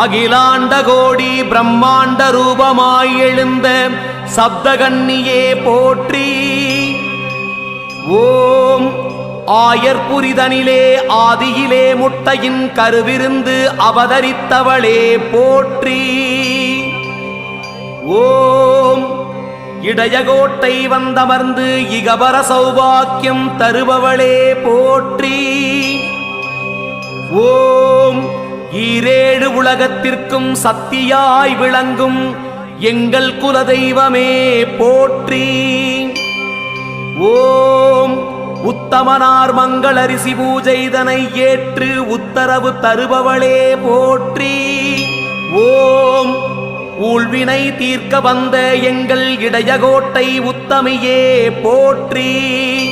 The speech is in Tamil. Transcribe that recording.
அகிலாண்ட கோடி பிரம்மாண்ட ரூபமாய் எழுந்த சப்தகன்னியே போற்றி. ஓம் ஆயர்புரிதனிலே ஆதியிலே முட்டையின் கருவிருந்து அவதரித்தவளே போற்றி. ஓம் இடையகோட்டை வந்தமர்ந்து இகபர சௌபாக்கியம் தருபவளே போற்றி. ஓம் உலகத்திற்கும் சத்தியாய் விளங்கும் எங்கள் குலதெய்வமே போற்றி. ஓம் உத்தமனார் மங்களரிசி பூஜைதனை ஏற்று உத்தரவு தருபவளே போற்றி. ஓம் ஊழ்வினை தீர்க்க வந்த எங்கள் இடையகோட்டை உத்தமையே போற்றி.